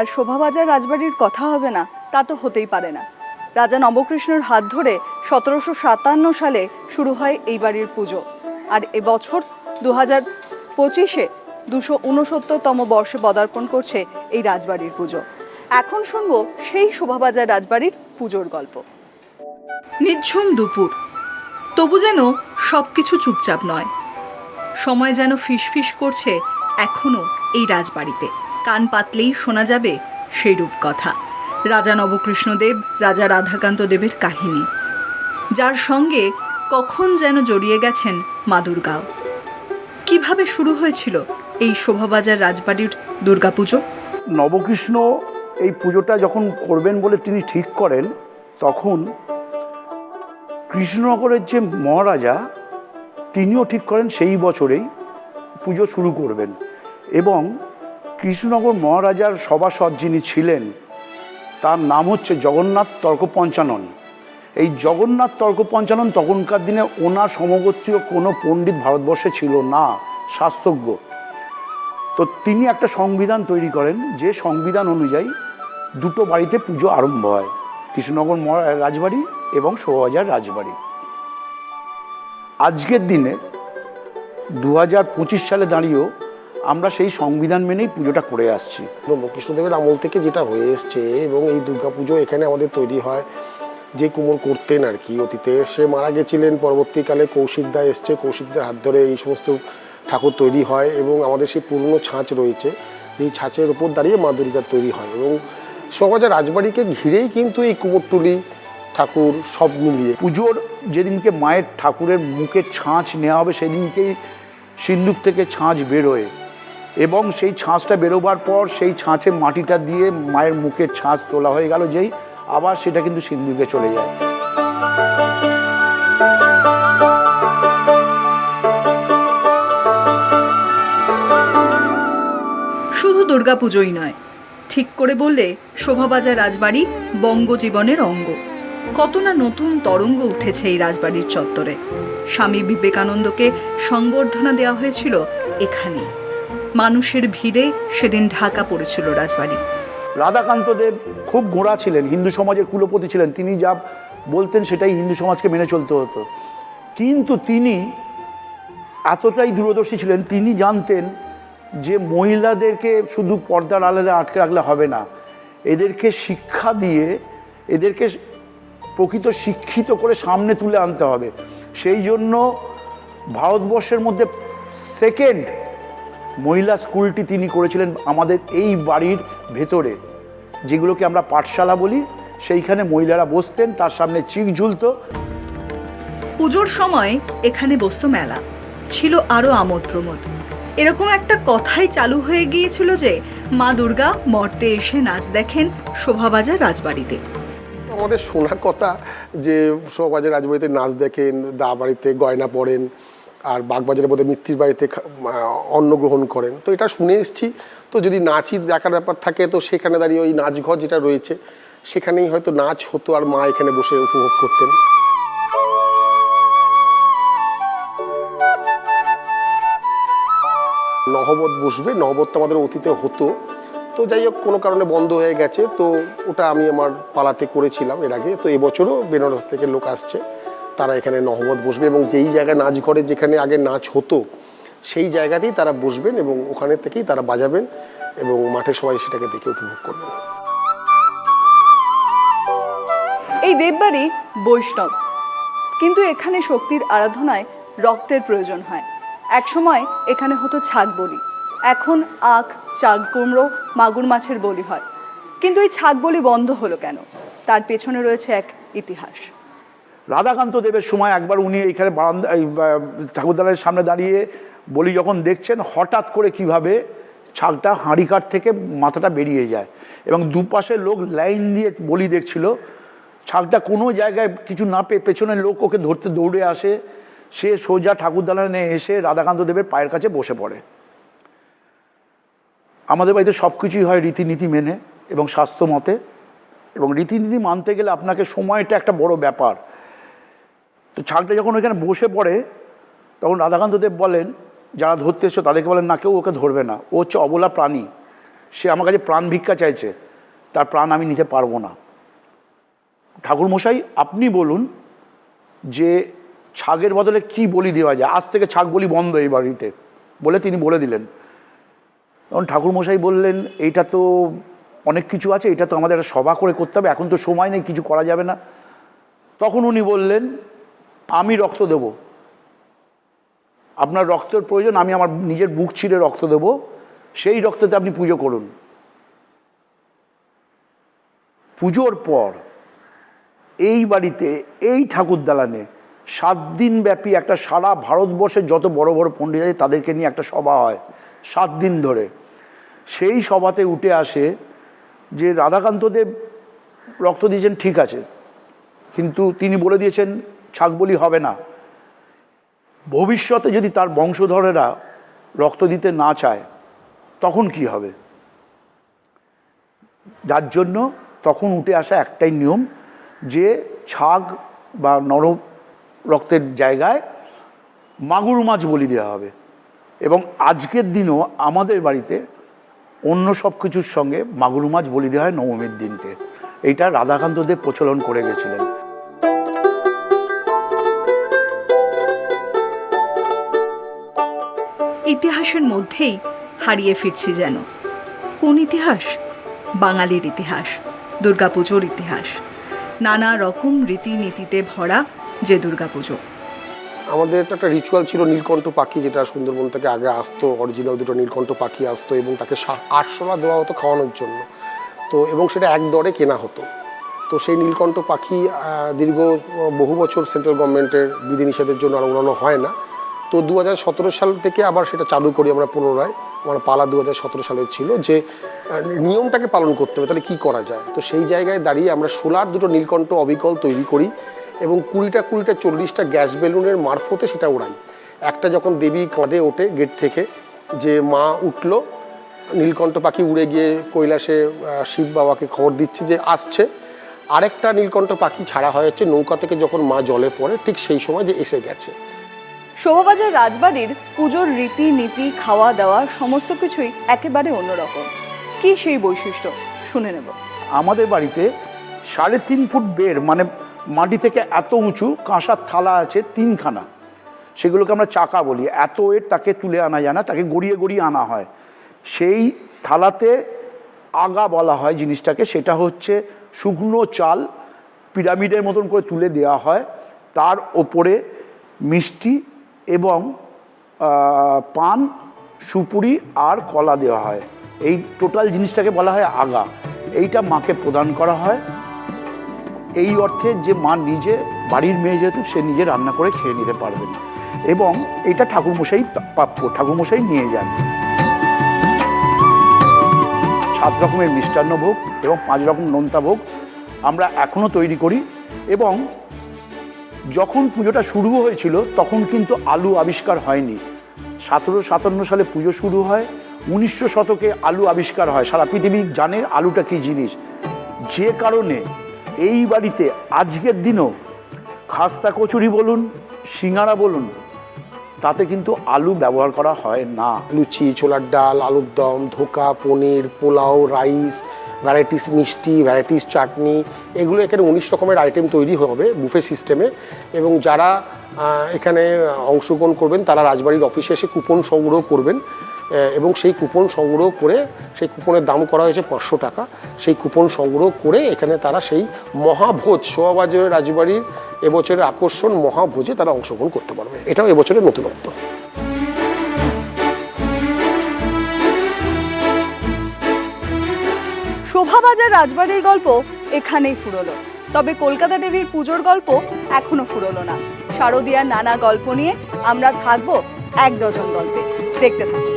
আর শোভাবাজার রাজবাড়ির কথা হবে না, তা তো হতেই পারে না। রাজা নবকৃষ্ণর হাত ধরে সতেরোশো সাতান্ন সালে শুরু হয় এই বাড়ির পুজো। আর এবছর দু হাজার পঁচিশে দুশো উনসত্তরতম বর্ষে পদার্পণ করছে এই রাজবাড়ির পুজো। এখন শুনব সেই শোভাবাজার রাজবাড়ির পুজোর গল্প। নিঝুম দুপুর। তবু যেন সব কিছু চুপচাপ নয়। সময় যেন ফিসফিস করছে এখনও এই রাজবাড়িতে। কান পাতলেই শোনা যাবে সেই রূপকথা রাজা নবকৃষ্ণদেব, রাজা রাধাকান্ত দেবের কাহিনী। যার সঙ্গে কখন যেন জড়িয়ে গেছেন মা দুর্গাও কীভাবে শুরু হয়েছিল এই শোভাবাজার রাজবাড়ির দুর্গাপুজো? নবকৃষ্ণ এই পুজোটা যখন করবেন বলে তিনি ঠিক করেন, তখন কৃষ্ণনগরের যে মহারাজা, তিনিও ঠিক করেন সেই বছরেই পুজো শুরু করবেন। এবং কৃষ্ণনগর মহারাজার সভাসদ যিনি ছিলেন, তার নাম হচ্ছে জগন্নাথ তর্ক পঞ্চানন এই জগন্নাথ তর্ক পঞ্চানন তখনকার দিনে ওনার সমগোত্রীয় কোনো পণ্ডিত ভারতবর্ষে ছিল না, শাস্ত্রজ্ঞ। তো তিনি একটা সংবিধান তৈরি করেন, যে সংবিধান অনুযায়ী দুটো বাড়িতে পুজো আরম্ভ হয়, কৃষ্ণনগর রাজবাড়ি এবং শোভাবাজার রাজবাড়ি। আজকের দিনে দু হাজার পঁচিশ সালে দাঁড়িয়েও আমরা সেই সংবিধান মেনেই পুজোটা করে আসছি। কৃষ্ণদেবের আমল থেকে যেটা হয়ে এসছে এবং এই দুর্গাপুজো এখানে আমাদের তৈরি হয় যে কুমোর করতেন আর কি অতীতে। সে মারা গেছিলেন পরবর্তীকালে কৌশিকদা এসছে কৌশিকদের হাত ধরে এই সমস্ত ঠাকুর তৈরি হয় এবং আমাদের সেই পুরনো ছাঁচ রয়েছে যেই ছাঁচের ওপর দাঁড়িয়ে মা দুর্গার তৈরি হয় এবং সমাজের রাজবাড়িকে ঘিরেই কিন্তু এই কুমোরটুলি ঠাকুর সব মিলিয়ে। পুজোর যেদিনকে মায়ের ঠাকুরের মুখে ছাঁচ নেওয়া হবে সেদিনকেই সিন্দুক থেকে ছাঁচ বেরোয়। এবং সেই ছাঁচটা বেরোবার পর সেই ছাঁচে মাটিটা দিয়ে মায়ের মুখের ছাঁচ তোলা হয়ে গেল, যেই আবার সেটা কিন্তু সিন্দুকে চলে যায়। শুধু দুর্গাপুজোই নয়, ঠিক করে বললে শোভাবাজার রাজবাড়ি বঙ্গজীবনের অঙ্গ। কত না নতুন তরঙ্গ উঠেছে এই রাজবাড়ির চত্বরে। স্বামী বিবেকানন্দকে সংবর্ধনা দেওয়া হয়েছিল এখানে মানুষের ভিড়ে সেদিন ঢাকা পড়েছিল রাজবাড়ি। রাধাকান্ত দেব খুব গোড়া ছিলেন, হিন্দু সমাজের কুলপতি ছিলেন। তিনি যা বলতেন সেটাই হিন্দু সমাজকে মেনে চলতে হতো। কিন্তু তিনি এতটাই দূরদর্শী ছিলেন, তিনি জানতেন যে মহিলাদেরকে শুধু পর্দার আলাদা আটকে রাখলে হবে না। এদেরকে শিক্ষা দিয়ে, এদেরকে প্রকৃত শিক্ষিত করে সামনে তুলে আনতে হবে। সেই জন্য ভারতবর্ষের মধ্যে সেকেন্ড মহিলা স্কুলটি তিনি করেছিলেন আমাদের এই বাড়ির ভেতরে যেগুলোকে আমরা পাঠশালা বলি। সেইখানে মহিলারা বসতেন তার সামনে চিক ঝুলতো। পুজোর সময় এখানে বসতো মেলা। ছিল আরও আমোদ প্রমোদ। এরকম একটা কথাই চালু হয়ে গিয়েছিল যে মা দুর্গা মর্তে এসে নাচ দেখেন শোভাবাজার রাজবাড়িতে। আমাদের শোনা কথা যে সমাজের রাজবাড়িতে নাচ দেখেন দা বাড়িতে গয়না পরেন। আর বাগবাজারের মধ্যে মিত্তির বাড়িতে অন্ন গ্রহণ করেন। তো এটা শুনে এসেছি। তো যদি নাচই দেখার ব্যাপার থাকে, তো সেখানে দাঁড়িয়ে ওই নাচঘর যেটা রয়েছে, সেখানেই হয়তো নাচ হতো আর মা এখানে বসে উপভোগ করতেন। নহবত বসবে, নহবত তো আমাদের অতীতে হতো। তো যাই হোক, কোনো কারণে বন্ধ হয়ে গেছে। তো ওটা আমি আমার পালাতে করেছিলাম এর আগে। তো এবছরও বেনারস থেকে লোক আসছে। তারা এখানে নহবত বসবে এবং যেই জায়গায় নাচ ঘরে যেখানে আগে নাচ হতো, সেই জায়গাতেই তারা বসবেন এবং ওখানে থেকেই তারা বাজাবেন এবং মাঠে সবাই সেটাকে দেখে উপভোগ করবেন। এই দেববাড়ি বৈষ্ণব। কিন্তু এখানে শক্তির আরাধনায় রক্তের প্রয়োজন হয়। একসময় এখানে হতো ছাগ বলি। এখন আখ, চাগ, কুমড়ো, মাগুর মাছের বলি হয়। কিন্তু এই ছাগ বলি বন্ধ হলো কেন? তার পেছনে রয়েছে এক ইতিহাস। রাধাকান্ত দেবের সময় একবার উনি এইখানে বারান্দা ঠাকুরদালানের সামনে দাঁড়িয়ে বলি যখন দেখছেন হঠাৎ করে কীভাবে ছাগটা হাঁড়িকাঠ থেকে মাথাটা বেরিয়ে যায় এবং দুপাশে লোক লাইন দিয়ে বলি দেখছিল ছাগটা কোনো জায়গায় কিছু না পেয়ে পেছনের লোক ওকে ধরতে দৌড়ে আসে, সে সোজা ঠাকুরদালানে এসে রাধাকান্ত দেবের পায়ের কাছে বসে পড়ে। আমাদের বাড়িতে সব কিছুই হয় রীতিনীতি মেনে এবং স্বাস্থ্য মতে এবং রীতিনীতি মানতে গেলে আপনাকে সময়টা একটা বড় ব্যাপার। তো ছাগটা যখন ওইখানে বসে পড়ে, তখন রাধাকান্ত দেব বলেন, যারা ধরতে এসছো তাদেরকে বলেন, না, কেউ ওকে ধরবে না। ও হচ্ছে অবলা প্রাণী। সে আমার কাছে প্রাণ ভিক্ষা চাইছে। তার প্রাণ আমি নিতে পারব না। ঠাকুরমশাই আপনি বলুন যে ছাগের বদলে কি বলি দেওয়া যায়? আজ থেকে ছাগ বলি বন্ধ এই বাড়িতে। বলে তিনি বলে দিলেন। তখন ঠাকুরমশাই বললেন, এইটা তো অনেক কিছু আছে, এটা তো আমাদের একটা সভা করে করতে হবে। এখন তো সময় নেই, কিছু করা যাবে না। তখন উনি বললেন আমি রক্ত দেব। আপনার রক্তের প্রয়োজন, আমি আমার নিজের বুক ছিঁড়ে রক্ত দেব। সেই রক্ততে আপনি পুজো করুন। পুজোর পর এই বাড়িতে, এই ঠাকুর দালানে সাত দিন ব্যাপী একটা সারা ভারতবর্ষের যত বড় বড় পণ্ডিত আছে, তাদেরকে নিয়ে একটা সভা হয়, সাত দিন ধরে। সেই সভাতে উঠে আসে যে রাধাকান্তদেব রক্ত দিয়েছেন, ঠিক আছে। কিন্তু তিনি বলে দিয়েছেন ছাগবলি হবে না। ভবিষ্যতে যদি তার বংশধরেরা রক্ত দিতে না চায়, তখন কি হবে? যার জন্য তখন উঠে আসা একটাই নিয়ম যে ছাগ বা নর রক্তের জায়গায় মাগুর মাছ বলি দেওয়া হবে। এবং আজকের দিনও আমাদের বাড়িতে অন্য সব কিছুর সঙ্গে মাগুর মাছ বলি দেওয়া হয় নবমীর দিনকে। এইটা রাধাকান্ত দেব প্রচলন করে গেছিলেন। ইতিহাসের মধ্যেই হারিয়ে ফিরছি যেন। কোন ইতিহাস? বাঙালির ইতিহাস, দুর্গাপুজোর ইতিহাস। নানা রকম রীতিনীতিতে ভরা যে দুর্গাপুজো। আমাদের তো একটা রিচুয়াল ছিল নীলকণ্ঠ পাখি, যেটা সুন্দরবন থেকে আগে আসতো অরিজিনাল দুটো নীলকণ্ঠ পাখি আসতো, এবং তাকে আটশোলা দেওয়া হতো খাওয়ানোর জন্য। তো, এবং সেটা এক দরে কেনা হতো। তো সেই নীলকণ্ঠ পাখি দীর্ঘ বহু বছর সেন্ট্রাল গভর্নমেন্টের বিধিনিষেধের জন্য আর উড়ানো হয় না। তো দু হাজার সতেরো সাল থেকে আবার সেটা চালু করি আমরা পুনরায়। আমার পালা দু সালের ছিল যে নিয়মটাকে পালন করতে হবে, তাহলে কী করা যায়? তো সেই জায়গায় দাঁড়িয়ে আমরা সোলার দুটো নীলকণ্ঠ অবিকল তৈরি করি এবং কুড়িটা কুড়িটা চল্লিশটা গ্যাস বেলুনের মারফতে সেটা ওড়াই। একটা যখন দেবী কাঁধে ওঠে গেট থেকে, যে মা উঠল, নীলকণ্ঠ পাখি উড়ে গিয়ে কৈলাসে শিব বাবাকে খবর দিচ্ছে যে আসছে। আরেকটা নীলকণ্ঠ পাখি ছাড়া হয় হচ্ছে নৌকা থেকে যখন মা জলে পড়ে, ঠিক সেই সময় যে এসে গেছে। শোভাবাজার রাজবাড়ির পুজোর রীতি, নীতি, খাওয়া দাওয়া, সমস্ত কিছুই একেবারে অন্যরকম। কি সেই বৈশিষ্ট্য? শুনে নেব। আমাদের বাড়িতে সাড়ে তিন ফুট বের মানে মাটি থেকে এত উঁচু, কাঁসার থালা আছে তিনখানা। সেগুলোকে আমরা চাকা বলি। এত এর তাকে তুলে আনা যায় না, তাকে গড়িয়ে গড়িয়ে আনা হয়। সেই থালাতে আগা বলা হয় জিনিসটাকে, সেটা হচ্ছে শুকনো চাল, পিরামিডের মতন করে তুলে দেওয়া হয়। তার ওপরে মিষ্টি এবং পান, সুপুরি আর কলা দেওয়া হয়। এই টোটাল জিনিসটাকে বলা হয় আগা। এইটা মাকে প্রদান করা হয়। এই অর্থে যে মা নিজে, বাড়ির মেয়ে যেহেতু, সে নিজে রান্না করে খেয়ে নিতে পারবেন। এবং এটা ঠাকুরমশাই প্রাপ্য ঠাকুরমশাই নিয়ে যান। সাত রকমের মিষ্টান্ন ভোগ এবং পাঁচ রকম নোনতা ভোগ আমরা এখনও তৈরি করি এবং যখন পুজোটা শুরু হয়েছিল, তখন কিন্তু আলু আবিষ্কার হয়নি। সতেরো সাতান্ন সালে পুজো শুরু হয়, উনিশশো শতকে আলু আবিষ্কার হয়। সারা পৃথিবী জানে আলুটা কী জিনিস। যে কারণে এই বাড়িতে আজকের দিনও খাস্তা কচুরি বলুন সিঙ্গারা বলুন, তাতে কিন্তু আলু ব্যবহার করা হয় না। লুচি, ছোলার ডাল, আলুর দম, ধোকা, পনির, পোলাও, রাইস ভ্যারাইটিস মিষ্টি ভ্যারাইটিস চাটনি, এগুলো এখানে উনিশ রকমের আইটেম তৈরি হবে বুফে সিস্টেমে এবং যারা এখানে অংশগ্রহণ করবেন, তারা রাজবাড়ির অফিসে এসে কুপন সংগ্রহ করবেন। এবং সেই কুপন সংগ্রহ করে, সেই কুপনের দাম করা হয়েছে পাঁচশো টাকা। সেই কুপন সংগ্রহ করে এখানে তারা সেই মহাভোজ শোয়াবাজারের রাজবাড়ির এবছরের আকর্ষণ মহাভোজে তারা অংশগ্রহণ করতে পারবে। এটাও এবছরের নতুনত্ব। শোভাবাজার রাজবাড়ির গল্প এখানেই ফুরলো। তবে কলকাতা দেবীর পুজোর গল্প এখনও ফুরলো না। শারদীয়ার নানা গল্প নিয়ে আমরা থাকব এক ডজন গল্পে। দেখতে থাকুন।